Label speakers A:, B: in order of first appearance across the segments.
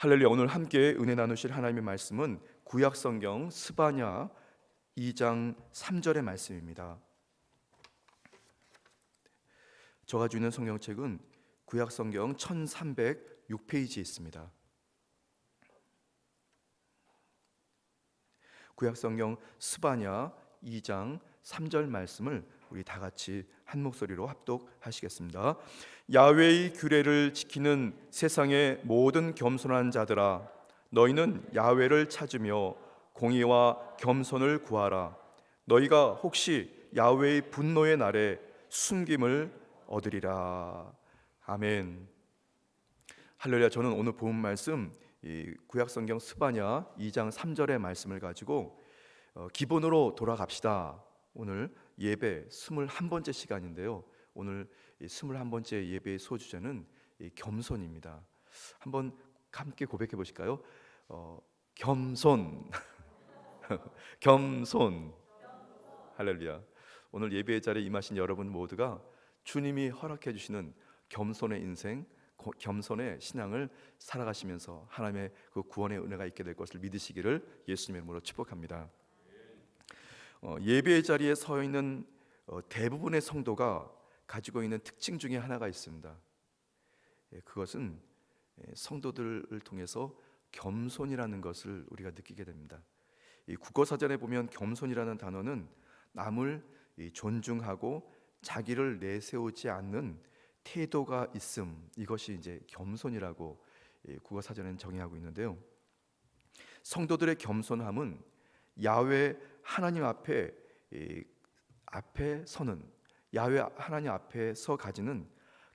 A: 할렐루야 오늘 함께 은혜 나누실 하나님의 말씀은 구약 성경 스바냐 2장 3절의 말씀입니다. 저 가지고 있는 성경책은 구약 성경 1306페이지에 있습니다. 구약 성경 스바냐 2장 3절 말씀을 우리 다 같이 한 목소리로 합독하시겠습니다. 야훼의 규례를 지키는 세상의 모든 겸손한 자들아 너희는 야훼를 찾으며 공의와 겸손을 구하라. 너희가 혹시 야훼의 분노의 날에 숨김을 얻으리라. 아멘. 할렐루야. 저는 오늘 본 말씀 이 구약 성경 스바냐 2장 3절의 말씀을 가지고 어, 기본으로 돌아갑시다. 오늘 예배 21번째 시간인데요. 오늘 21번째 예배의 소주제는 겸손입니다. 한번 함께 고백해 보실까요? 어, 겸손. 겸손. 할렐루야. 오늘 예배의 자리에 임하신 여러분 모두가 주님이 허락해 주시는 겸손의 인생, 겸손의 신앙을 살아가시면서 하나님의 그 구원의 은혜가 있게 될 것을 믿으시기를 예수님의 이름으로 축복합니다. 어, 예배의 자리에 서 있는 어, 대부분의 성도가 가지고 있는 특징 중에 하나가 있습니다. 예, 그것은 예, 성도들을 통해서 겸손이라는 것을 우리가 느끼게 됩니다. 이 국어 사전에 보면 겸손이라는 단어는 남을 존중하고 자기를 내세우지 않는 태도가 있음 이것이 이제 겸손이라고 국어 사전에는 정의하고 있는데요. 성도들의 겸손함은 야외 하나님 앞에 앞에 서는 야외 하나님 앞에서 가지는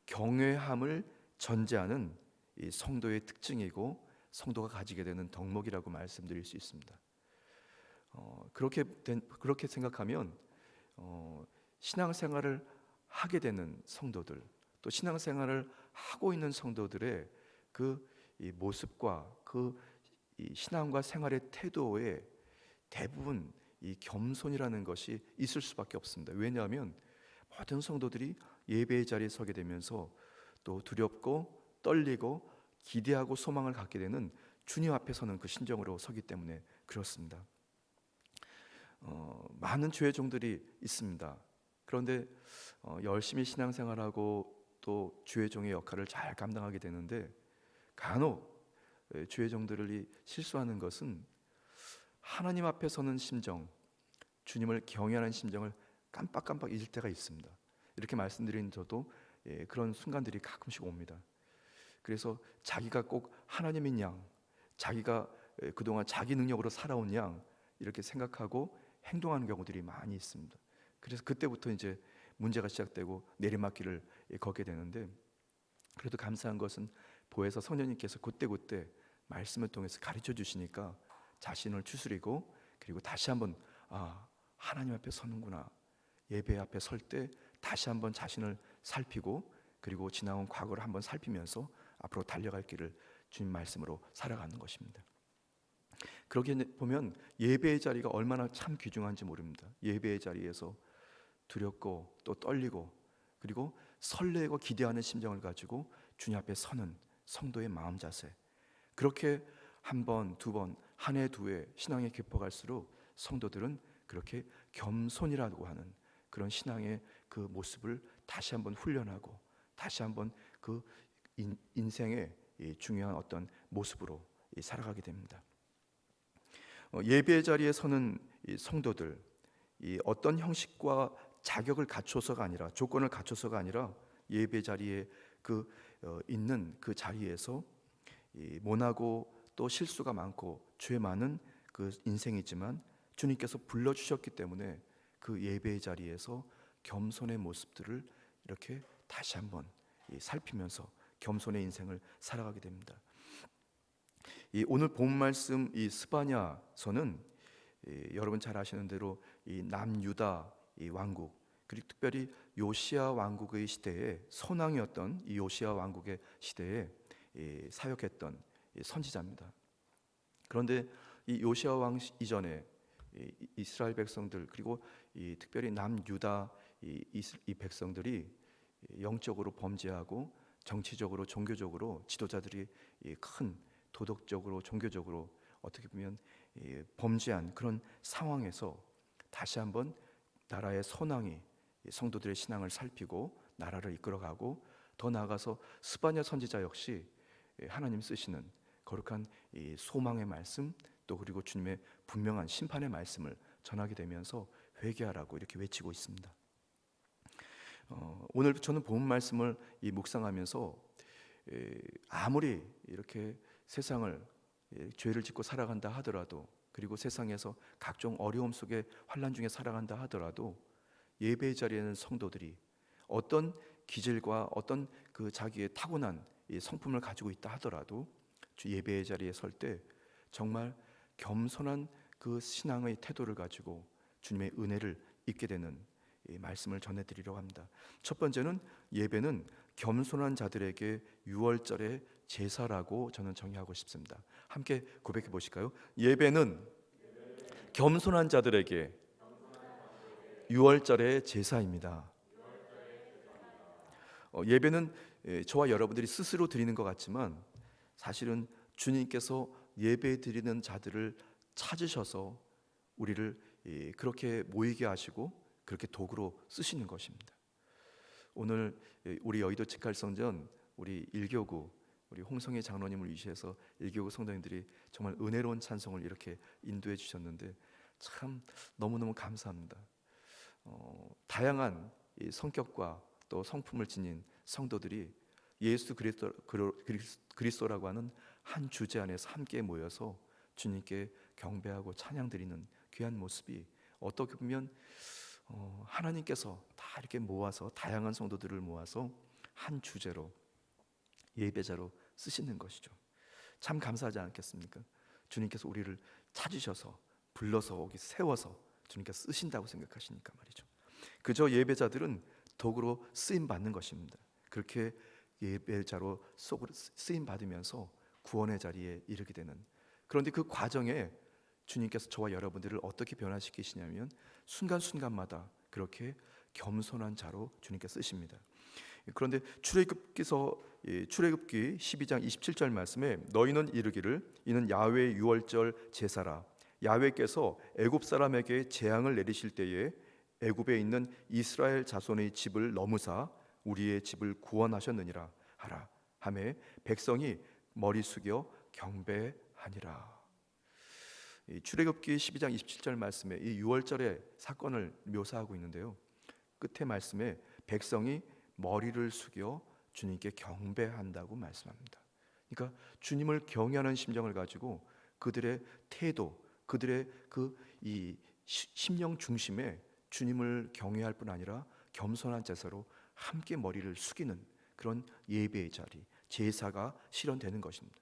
A: 경외함을 전제하는 이 성도의 특징이고 성도가 가지게 되는 덕목이라고 말씀드릴 수 있습니다. 어, 그렇게 된, 그렇게 생각하면 어, 신앙생활을 하게 되는 성도들 또 신앙생활을 하고 있는 성도들의 그 모습과 그 신앙과 생활의 태도에 대부분 이 겸손이라는 것이 있을 수밖에 없습니다. 왜냐하면 모든 성도들이 예배의 자리에 서게 되면서 또 두렵고 떨리고 기대하고 소망을 갖게 되는 주님 앞에 서는 그 심정으로 서기 때문에 그렇습니다. 어, 많은 죄의 종들이 있습니다. 그런데 어, 열심히 신앙생활하고 또 주의 종의 역할을 잘 감당하게 되는데 간혹 주의 종들이 실수하는 것은 하나님 앞에 서는 심정, 주님을 경외하는 심정을 깜빡깜빡 잊을 때가 있습니다. 이렇게 말씀드린 저도 예, 그런 순간들이 가끔씩 옵니다. 그래서 자기가 꼭 하나님인 양, 자기가 예, 그동안 자기 능력으로 살아온 양 이렇게 생각하고 행동하는 경우들이 많이 있습니다. 그래서 그때부터 이제 문제가 시작되고 내리막길을 예, 걷게 되는데 그래도 감사한 것은 보혜사 선녀님께서 그때그때 말씀을 통해서 가르쳐 주시니까 자신을 추스리고 그리고 다시 한번 아 하나님 앞에 서는구나 예배 앞에 설 때 다시 한번 자신을 살피고 그리고 지나온 과거를 한번 살피면서 앞으로 달려갈 길을 주님 말씀으로 살아가는 것입니다. 그렇게 보면 예배의 자리가 얼마나 참 귀중한지 모릅니다. 예배의 자리에서 두렵고 또 떨리고 그리고 설레고 기대하는 심정을 가지고 주님 앞에 서는 성도의 마음 자세. 그렇게 한 번, 두 번, 한 해, 두 해 신앙에 깊어갈수록 성도들은 그렇게 겸손이라고 하는 그런 신앙의 그 모습을 다시 한번 훈련하고 다시 한번 그 인, 생의 중요한 어떤 모습으로 살아가게 됩니다. 어, 예배 자리에 서는 성도들 어떤 형식과 자격을 갖춰서가 아니라 조건을 갖춰서가 아니라 예배 자리에 그 어, 있는 그 자리에서 모나고 또 실수가 많고 죄 많은 그 인생이지만 주님께서 불러 주셨기 때문에 그 예배의 자리에서 겸손의 모습들을 이렇게 다시 한번 살피면서 겸손의 인생을 살아가게 됩니다. 이 오늘 본 말씀 이 스바냐서는 이 여러분 잘 아시는 대로 이 남유다 이 왕국 그리고 특별히 요시아 왕국의 시대에 선왕이었던 이 요시아 왕국의 시대에 사역했던 선지자입니다. 그런데 이 요시아 왕 이전에 이스라엘 백성들 그리고 이 특별히 남유다 이, 이 백성들이 영적으로 범죄하고 정치적으로 종교적으로 지도자들이 큰 도덕적으로 종교적으로 어떻게 보면 이 범죄한 그런 상황에서 다시 한번 나라의 선왕이 이 성도들의 신앙을 살피고 나라를 이끌어가고 더 나아가서 스바냐 선지자 역시 예, 하나님 쓰시는 거룩한 이 소망의 말씀 또 그리고 주님의 분명한 심판의 말씀을 전하게 되면서 회개하라고 이렇게 외치고 있습니다. 어, 오늘 저는 본 말씀을 이 묵상하면서 에, 아무리 이렇게 세상을 예, 죄를 짓고 살아간다 하더라도 그리고 세상에서 각종 어려움 속에 환란 중에 살아간다 하더라도 예배의 자리에는 성도들이 어떤 기질과 어떤 그 자기의 타고난 이 성품을 가지고 있다 하더라도 주 예배의 자리에 설 때 정말 겸손한 그 신앙의 태도를 가지고 주님의 은혜를 입게 되는 이 말씀을 전해드리려고 합니다. 첫 번째는 예배는 겸손한 자들에게 유월절의 제사라고 저는 정의하고 싶습니다. 함께 고백해 보실까요? 예배는 겸손한 자들에게 유월절의 제사입니다. 어, 예배는 예, 저와 여러분들이 스스로 드리는 것 같지만 사실은 주님께서 예배 드리는 자들을 찾으셔서 우리를 예, 그렇게 모이게 하시고 그렇게 도구로 쓰시는 것입니다. 오늘 예, 우리 여의도 직할성전 우리 일교구 우리 홍성희 장로님을 위시해서 일교구 성도님들이 정말 은혜로운 찬송을 이렇게 인도해 주셨는데 참 너무 너무 감사합니다. 어, 다양한 이 성격과 또 성품을 지닌 성도들이 예수 그리스도 그리스도 라고 하는 한 주제 안에서 함께 모여서 주님께 경배하고 찬양 드리는 귀한 모습이 어떻게 보면 어, 하나님께서 다 이렇게 모아서 다양한 성도들을 모아서 한 주제로 예배자로 쓰시는 것이죠. 참 감사하지 않겠습니까? 주님께서 우리를 찾으셔서 불러서 오기 세워서 주님께서 쓰신다고 생각하시니까 말이죠. 그저 예배자들은 도구로 쓰임 받는 것입니다. 그렇게 예배자로 쓰임 받으면서 구원의 자리에 이르게 되는 그런데 그 과정에 주님께서 저와 여러분들을 어떻게 변화시키시냐면 순간순간마다 그렇게 겸손한 자로 주님께 쓰십니다. 그런데 출애굽기서 예, 출애굽기 12장 27절 말씀에 너희는 이르기를 이는 야외 유월절 제사라 야외께서 애굽 사람에게 재앙을 내리실 때에 애굽에 있는 이스라엘 자손의 집을 넘으사 우리의 집을 구원하셨느니라 하라 하매 백성이 머리 숙여 경배하니라. 이 출애굽기 12장 27절 말씀에 이 유월절의 사건을 묘사하고 있는데요. 끝에 말씀에 백성이 머리를 숙여 주님께 경배한다고 말씀합니다. 그러니까 주님을 경외하는 심정을 가지고 그들의 태도, 그들의 그 이 심령 중심에 주님을 경외할 뿐 아니라 겸손한 제사로 함께 머리를 숙이는 그런 예배의 자리, 제사가 실현되는 것입니다.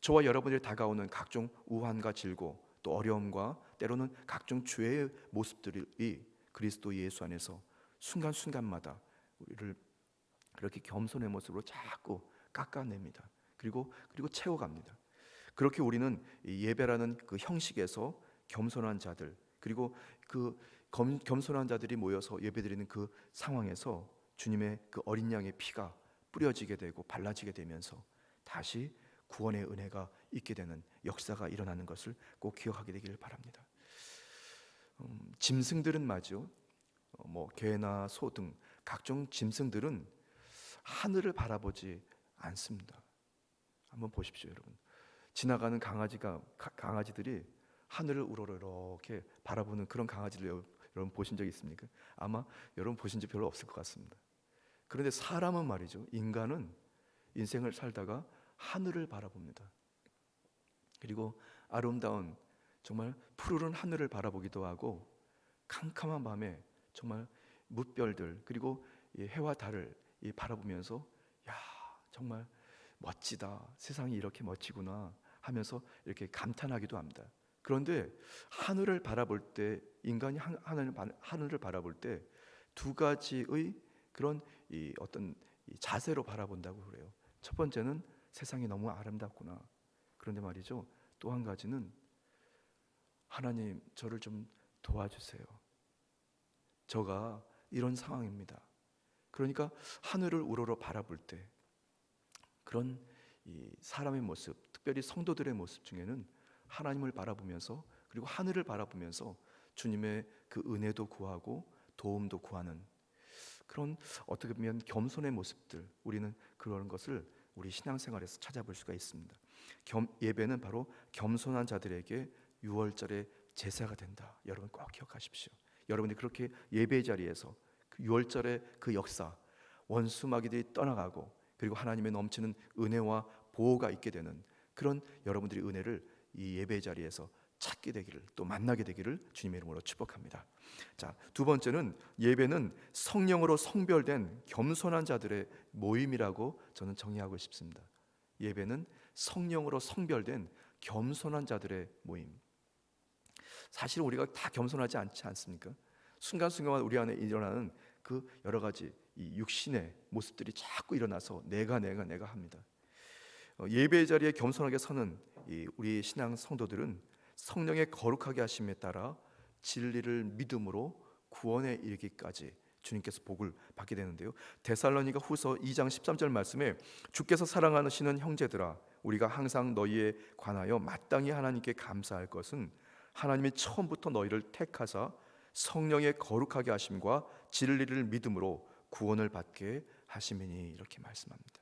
A: 저와 여러분들이 다가오는 각종 우환과 질고 또 어려움과 때로는 각종 죄의 모습들이 그리스도 예수 안에서 순간순간마다 우리를 그렇게 겸손의 모습으로 자꾸 깎아냅니다. 그리고 그리고 채워갑니다. 그렇게 우리는 이 예배라는 그 형식에서 겸손한 자들 그리고 그 겸, 겸손한 자들이 모여서 예배드리는 그 상황에서 주님의 그 어린 양의 피가 뿌려지게 되고 발라지게 되면서 다시 구원의 은혜가 있게 되는 역사가 일어나는 것을 꼭 기억하게 되기를 바랍니다. 음, 짐승들은 말이죠. 어, 뭐 개나 소 등 각종 짐승들은 하늘을 바라보지 않습니다. 한번 보십시오, 여러분. 지나가는 강아지가 가- 강아지들이 하늘을 우러러 이렇게 바라보는 그런 강아지를 여- 여러분 보신 적 있습니까? 아마 여러분 보신 적 별로 없을 것 같습니다. 그런데 사람은 말이죠. 인간은 인생을 살다가 하늘을 바라봅니다. 그리고 아름다운 정말 푸르른 하늘을 바라보기도 하고 캄캄한 밤에 정말 무별들 그리고 이 해와 달을 이 바라보면서 야 정말 멋지다 세상이 이렇게 멋지구나 하면서 이렇게 감탄하기도 합니다. 그런데 하늘을 바라볼 때 인간이 하늘을 바라볼 때 두 가지의 그런 이 어떤 이 자세로 바라본다고 그래요. 첫 번째는 세상이 너무 아름답구나. 그런데 말이죠. 또 한 가지는 하나님 저를 좀 도와주세요. 저가 이런 상황입니다. 그러니까 하늘을 우러러 바라볼 때 그런 이 사람의 모습, 특별히 성도들의 모습 중에는 하나님을 바라보면서 그리고 하늘을 바라보면서 주님의 그 은혜도 구하고 도움도 구하는 그런 어떻게 보면 겸손의 모습들 우리는 그런 것을 우리 신앙생활에서 찾아볼 수가 있습니다. 겸, 예배는 바로 겸손한 자들에게 유월절의 제사가 된다. 여러분 꼭 기억하십시오. 여러분이 그렇게 예배 자리에서 그 유월절의 그 역사, 원수 마귀들이 떠나가고 그리고 하나님의 넘치는 은혜와 보호가 있게 되는 그런 여러분들의 은혜를 이 예배 자리에서 찾게 되기를 또 만나게 되기를 주님의 이름으로 축복합니다. 자, 두 번째는 예배는 성령으로 성별된 겸손한 자들의 모임이라고 저는 정의하고 싶습니다. 예배는 성령으로 성별된 겸손한 자들의 모임. 사실 우리가 다 겸손하지 않지 않습니까? 순간순간 우리 안에 일어나는 그 여러 가지 이 육신의 모습들이 자꾸 일어나서 내가 내가 내가 합니다. 어, 예배 자리에 겸손하게 서는 이 우리 신앙 성도들은 성령의 거룩하게 하심에 따라 진리를 믿음으로 구원에 이르기까지 주님께서 복을 받게 되는데요. 데살로니가 후서 2장 13절 말씀에 주께서 사랑하시는 형제들아 우리가 항상 너희에 관하여 마땅히 하나님께 감사할 것은 하나님이 처음부터 너희를 택하사 성령의 거룩하게 하심과 진리를 믿음으로 구원을 받게 하심이니 이렇게 말씀합니다.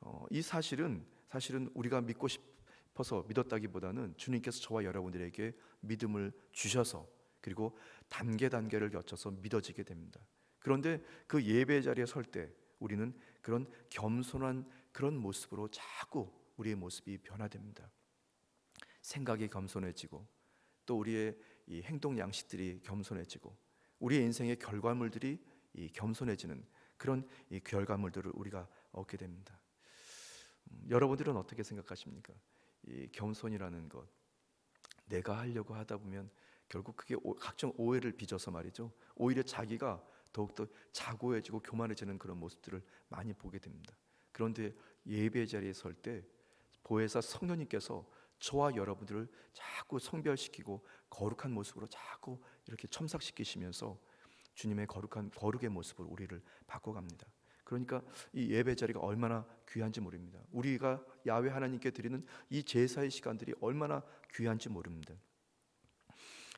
A: 어, 이 사실은 사실은 우리가 믿고 싶 어서 믿었다기보다는 주님께서 저와 여러분들에게 믿음을 주셔서 그리고 단계 단계를 거쳐서 믿어지게 됩니다. 그런데 그 예배 자리에 설 때 우리는 그런 겸손한 그런 모습으로 자꾸 우리의 모습이 변화됩니다. 생각이 겸손해지고 또 우리의 이 행동 양식들이 겸손해지고 우리의 인생의 결과물들이 이 겸손해지는 그런 이 결과물들을 우리가 얻게 됩니다. 음, 여러분들은 어떻게 생각하십니까? 이 겸손이라는 것 내가 하려고 하다 보면 결국 그게 오, 각종 오해를 빚어서 말이죠. 오히려 자기가 더욱더 자고해지고 교만해지는 그런 모습들을 많이 보게 됩니다. 그런데 예배 자리에 설 때 보혜사 성령님께서 저와 여러분들을 자꾸 성별시키고 거룩한 모습으로 자꾸 이렇게 첨삭시키시면서 주님의 거룩한 거룩의 모습으로 우리를 바꿔갑니다. 그러니까 이 예배 자리가 얼마나 귀한지 모릅니다. 우리가 야외 하나님께 드리는 이 제사의 시간들이 얼마나 귀한지 모릅니다.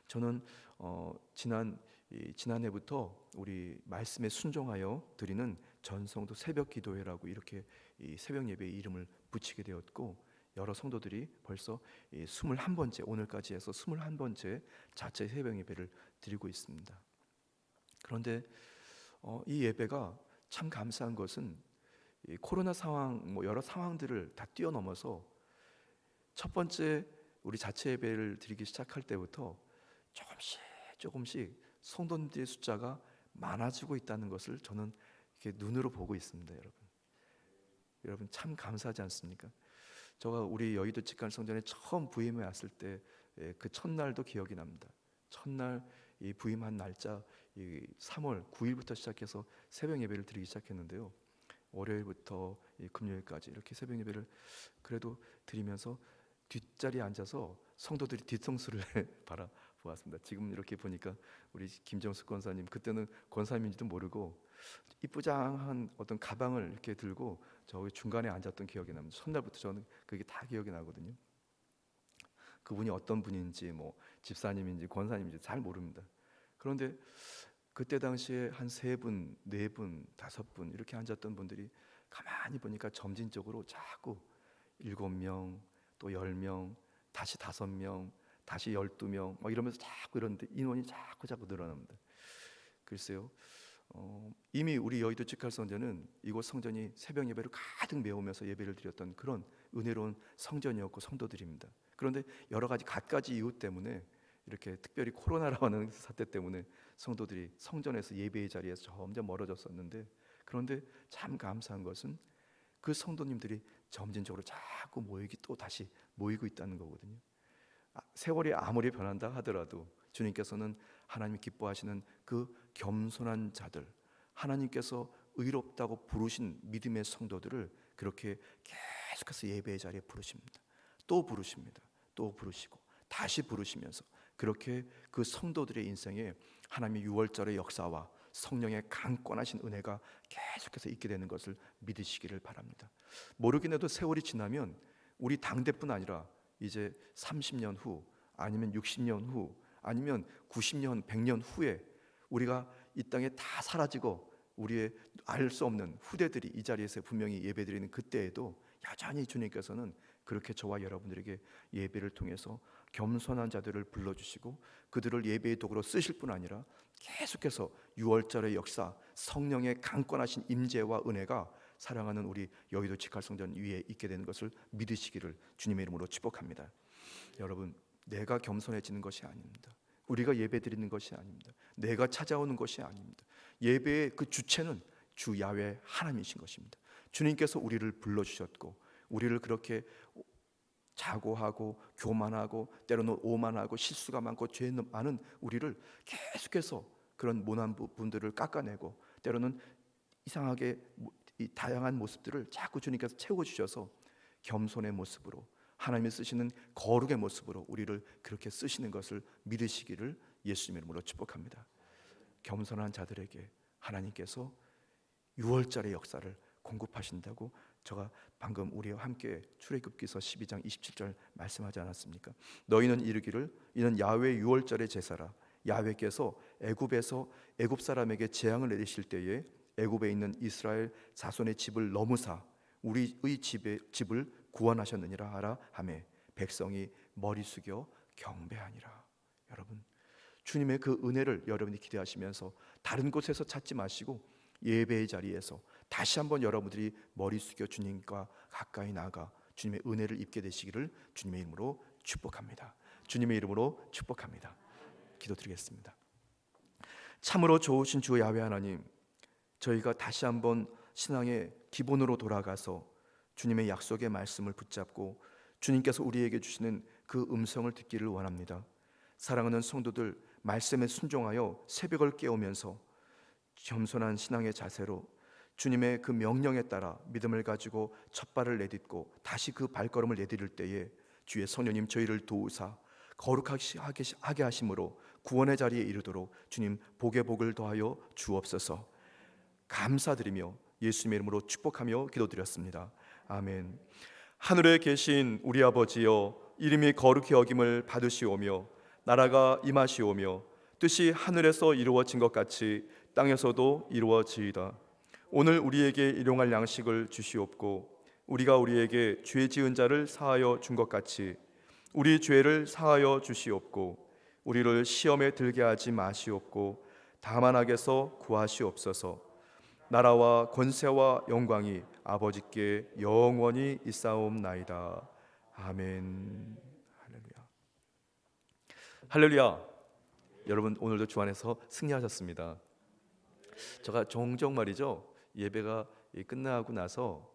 A: 저는 어, 지난 이, 지난해부터 우리 말씀에 순종하여 드리는 전성도 새벽 기도회라고 이렇게 이 새벽 예배의 이름을 붙이게 되었고 여러 성도들이 벌써 이 21번째 오늘까지 해서 21번째 자체 새벽 예배를 드리고 있습니다. 그런데 어, 이 예배가 참 감사한 것은 이 코로나 상황 뭐 여러 상황들을 다 뛰어넘어서 첫 번째 우리 자체 예배를 드리기 시작할 때부터 조금씩 조금씩 성도님들의 숫자가 많아지고 있다는 것을 저는 이렇게 눈으로 보고 있습니다, 여러분. 여러분 참 감사하지 않습니까? 제가 우리 여의도 직관 성전에 처음 부임해 왔을 때 그 첫날도 기억이 납니다. 첫날 이 부임한 날짜 이 3월 9일부터 시작해서 새벽 예배를 드리기 시작했는데요. 월요일부터 이 금요일까지 이렇게 새벽 예배를 그래도 드리면서 뒷자리에 앉아서 성도들이 뒤통수를 바라 보았습니다. 지금 이렇게 보니까 우리 김정수 권사님 그때는 권사님인지도 모르고 이쁘장한 어떤 가방을 이렇게 들고 저기 중간에 앉았던 기억이 납니다. 첫날부터 저는 그게 다 기억이 나거든요. 그분이 어떤 분인지 뭐 집사님인지 권사님인지 잘 모릅니다. 그런데 그때 당시에 한 세 분, 네 분, 다섯 분 이렇게 앉았던 분들이 가만히 보니까 점진적으로 자꾸 일곱 명, 또 열 명, 다시 다섯 명, 다시 열두 명, 막 이러면서 자꾸 이러는데 인원이 자꾸 자꾸 늘어납니다. 글쎄요, 어, 이미 우리 여의도 직할 성전은 이곳 성전이 새벽 예배를 가득 메우면서 예배를 드렸던 그런 은혜로운 성전이었고 성도들입니다. 그런데 여러 가지 갖가지 이유 때문에 이렇게 특별히 코로나라는 사태 때문에 성도들이 성전에서 예배의 자리에서 점점 멀어졌었는데 그런데 참 감사한 것은 그 성도님들이 점진적으로 자꾸 모이기 또 다시 모이고 있다는 거거든요. 아, 세월이 아무리 변한다 하더라도 주님께서는 하나님이 기뻐하시는 그 겸손한 자들, 하나님께서 의롭다고 부르신 믿음의 성도들을 그렇게 계속해서 예배의 자리에 부르십니다. 또 부르십니다. 또 부르시고 다시 부르시면서 그렇게 그 성도들의 인생에 하나님의 유월절의 역사와 성령의 강권하신 은혜가 계속해서 있게 되는 것을 믿으시기를 바랍니다. 모르긴 해도 세월이 지나면 우리 당대뿐 아니라 이제 30년 후 아니면 60년 후 아니면 90년 100년 후에 우리가 이 땅에 다 사라지고 우리의 알 수 없는 후대들이 이 자리에서 분명히 예배드리는 그때에도 여전히 주님께서는 그렇게 저와 여러분들에게 예배를 통해서 겸손한 자들을 불러주시고 그들을 예배의 도구로 쓰실 뿐 아니라 계속해서 유월절의 역사 성령의 강권하신 임재와 은혜가 사랑하는 우리 여의도 직할성전 위에 있게 되는 것을 믿으시기를 주님의 이름으로 축복합니다. 여러분 내가 겸손해지는 것이 아닙니다. 우리가 예배 드리는 것이 아닙니다. 내가 찾아오는 것이 아닙니다. 예배의 그 주체는 주 야외 하나님이신 것입니다. 주님께서 우리를 불러 주셨고 우리를 그렇게 자고하고 교만하고 때로는 오만하고 실수가 많고 죄 많은 우리를 계속해서 그런 모난 부분들을 깎아내고 때로는 이상하게 이 다양한 모습들을 자꾸 주님께서 채워 주셔서 겸손의 모습으로 하나님이 쓰시는 거룩의 모습으로 우리를 그렇게 쓰시는 것을 믿으시기를 예수님의 이름으로 축복합니다. 겸손한 자들에게 하나님께서 유월절의 역사를 공급하신다고 제가 방금 우리와 함께 출애굽기서 12장 27절 말씀하지 않았습니까? 너희는 이르기를 이는 야외 유월절의 제사라 야외께서 애굽에서 애굽 사람에게 재앙을 내리실 때에 애굽에 있는 이스라엘 자손의 집을 넘으사 우리의 집에 집을 구원하셨느니라 하라 하매 백성이 머리 숙여 경배하니라. 여러분 주님의 그 은혜를 여러분이 기대하시면서 다른 곳에서 찾지 마시고 예배의 자리에서 다시 한번 여러분들이 머리 숙여 주님과 가까이 나가 주님의 은혜를 입게 되시기를 주님의 이름으로 축복합니다. 주님의 이름으로 축복합니다. 기도드리겠습니다. 참으로 좋으신 주 야훼 하나님, 저희가 다시 한번 신앙의 기본으로 돌아가서 주님의 약속의 말씀을 붙잡고 주님께서 우리에게 주시는 그 음성을 듣기를 원합니다. 사랑하는 성도들 말씀에 순종하여 새벽을 깨우면서 겸손한 신앙의 자세로 주님의 그 명령에 따라 믿음을 가지고 첫 발을 내딛고 다시 그 발걸음을 내디딜 때에 주의 성령님 저희를 도우사 거룩하게 하심으로 구원의 자리에 이르도록 주님 복의 복을 더하여 주옵소서 감사드리며 예수님의 이름으로 축복하며 기도드렸습니다. 아멘. 하늘에 계신 우리 아버지여 이름이 거룩히 여김을 받으시오며 나라가 임하시오며 뜻이 하늘에서 이루어진 것 같이 땅에서도 이루어지이다. 오늘 우리에게 일용할 양식을 주시옵고 우리가 우리에게 죄 지은 자를 사하여 준 것 같이 우리 죄를 사하여 주시옵고 우리를 시험에 들게 하지 마시옵고 다만 악에서 구하시옵소서. 나라와 권세와 영광이 아버지께 영원히 있사옵나이다. 아멘. 할렐루야. 할렐루야. 여러분 오늘도 주 안에서 승리하셨습니다. 제가 종종 말이죠 예배가 끝나고 나서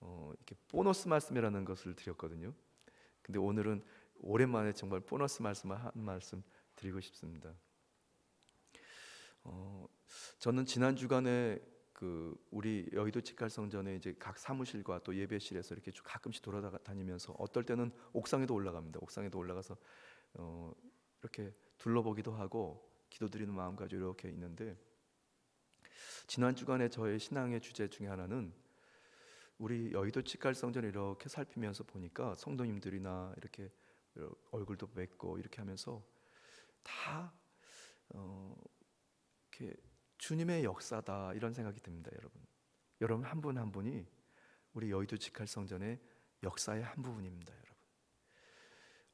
A: 어, 이렇게 보너스 말씀이라는 것을 드렸거든요. 근데 오늘은 오랜만에 정말 보너스 말씀을 한 말씀 드리고 싶습니다. 어, 저는 지난 주간에 그 우리 여의도 직갈성전에 이제 각 사무실과 또 예배실에서 이렇게 가끔씩 돌아다니면서 어떨 때는 옥상에도 올라갑니다. 옥상에도 올라가서 어, 이렇게 둘러보기도 하고 기도드리는 마음 가지고 이렇게 있는데 지난 주간에 저의 신앙의 주제 중에 하나는 우리 여의도 직갈성전을 이렇게 살피면서 보니까 성도님들이나 이렇게 얼굴도 뵙고 이렇게 하면서 다 어, 이렇게 주님의 역사다 이런 생각이 듭니다, 여러분. 여러분 한 분한 분이 우리 여의도 직할성전의 역사의 한 부분입니다, 여러분.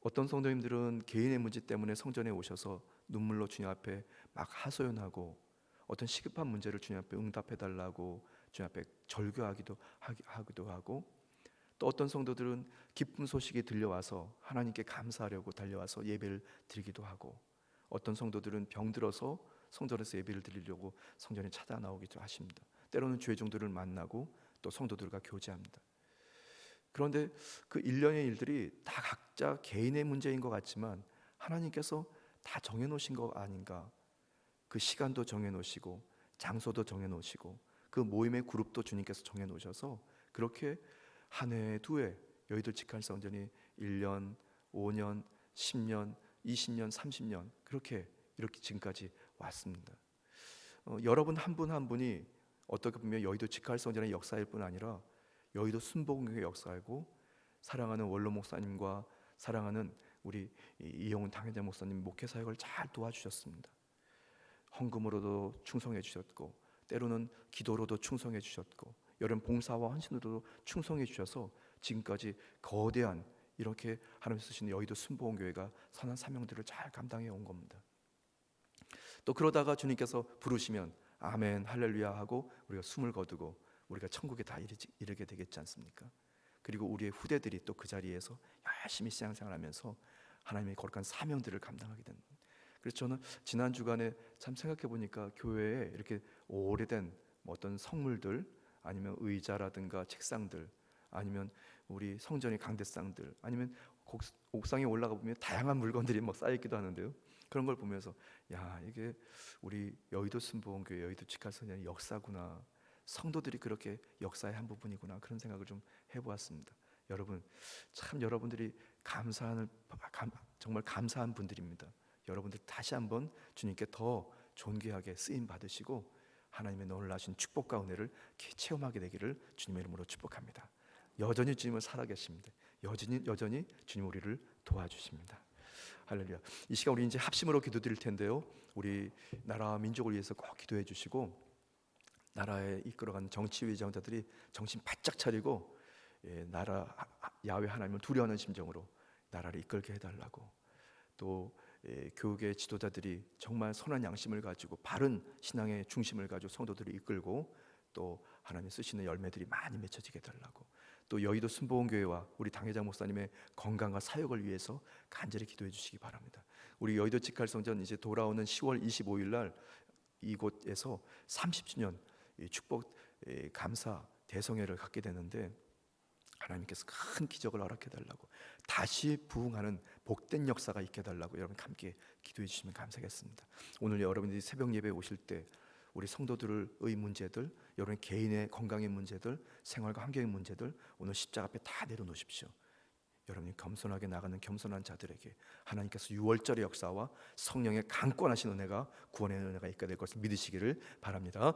A: 어떤 성도님들은 개인의 문제 때문에 성전에 오셔서 눈물로 주님 앞에 막 하소연하고 어떤 시급한 문제를 주님 앞에 응답해 달라고 주님 앞에 절규하기도 하기도 하고 또 어떤 성도들은 기쁨 소식이 들려와서 하나님께 감사하려고 달려와서 예배를 드리기도 하고 어떤 성도들은 병들어서 성전에서 예배를 드리려고 성전에 찾아 나오기도 하십니다. 때로는 죄 종들을 만나고 또 성도들과 교제합니다. 그런데 그 일련의 일들이 다 각자 개인의 문제인 것 같지만 하나님께서 다 정해 놓으신 거 아닌가? 그 시간도 정해 놓으시고 장소도 정해 놓으시고 그 모임의 그룹도 주님께서 정해 놓으셔서 그렇게 한 해, 두 해, 여의도 직할 성전이 1년, 5년, 10년, 20년, 30년 그렇게 이렇게 지금까지 왔습니다. 어, 여러분 한 분 한 분이 어떻게 보면 여의도 직할성전의 역사일 뿐 아니라 여의도 순복음교회 역사이고 사랑하는 원로 목사님과 사랑하는 우리 이- 이영훈 당회자 목사님 목회 사역을 잘 도와주셨습니다. 헌금으로도 충성해 주셨고 때로는 기도로도 충성해 주셨고 여름 봉사와 헌신으로도 충성해 주셔서 지금까지 거대한 이렇게 하나님 쓰시는 여의도 순복음교회가 선한 사명들을 잘 감당해 온 겁니다. 또 그러다가 주님께서 부르시면 아멘 할렐루야 하고 우리가 숨을 거두고 우리가 천국에 다 이르지, 이르게 되겠지 않습니까? 그리고 우리의 후대들이 또 그 자리에서 열심히 신앙생활하면서 하나님의 거룩한 사명들을 감당하게 됩니다. 그래서 저는 지난 주간에 참 생각해 보니까 교회에 이렇게 오래된 뭐 어떤 성물들 아니면 의자라든가 책상들 아니면 우리 성전의 강대상들 아니면 곡- 옥상에 올라가 보면 다양한 물건들이 막 쌓여 있기도 하는데요. 그런 걸 보면서 야 이게 우리 여의도 순복음교회 여의도 직할선의 역사구나 성도들이 그렇게 역사의 한 부분이구나 그런 생각을 좀 해보았습니다. 여러분 참 여러분들이 감사하는 감, 정말 감사한 분들입니다. 여러분들 다시 한번 주님께 더 존귀하게 쓰임 받으시고 하나님의 놀라신 축복과 은혜를 체험하게 되기를 주님의 이름으로 축복합니다. 여전히 주님은 살아계십니다. 여전히 여전히 주님 우리를 도와주십니다. 할렐루야. 이 시간 우리 이제 합심으로 기도드릴 텐데요. 우리 나라와 민족을 위해서 꼭 기도해 주시고 나라에 이끌어간 정치 위정자들이 정신 바짝 차리고 예, 나라 야외 하나님을 두려워하는 심정으로 나라를 이끌게 해달라고 또 예, 교계 지도자들이 정말 선한 양심을 가지고 바른 신앙의 중심을 가지고 성도들을 이끌고 또 하나님 쓰시는 열매들이 많이 맺혀지게 해달라고 또 여의도 순복음교회와 우리 당회장 목사님의 건강과 사역을 위해서 간절히 기도해 주시기 바랍니다. 우리 여의도 직할성전 이제 돌아오는 10월 25일 날 이곳에서 30주년 이 축복 이 감사 대성회를 갖게 되는데 하나님께서 큰 기적을 허락해 달라고 다시 부흥하는 복된 역사가 있게 해달라고 여러분 함께 기도해 주시면 감사하겠습니다. 오늘 여러분들이 새벽 예배 오실 때 우리 성도들의 문제들, 여러분 개인의 건강의 문제들, 생활과 환경의 문제들 오늘 십자가 앞에 다 내려놓으십시오. 여러분이 겸손하게 나가는 겸손한 자들에게 하나님께서 유월절의 역사와 성령의 강권하신 은혜가 구원의 은혜가 있게 될 것을 믿으시기를 바랍니다.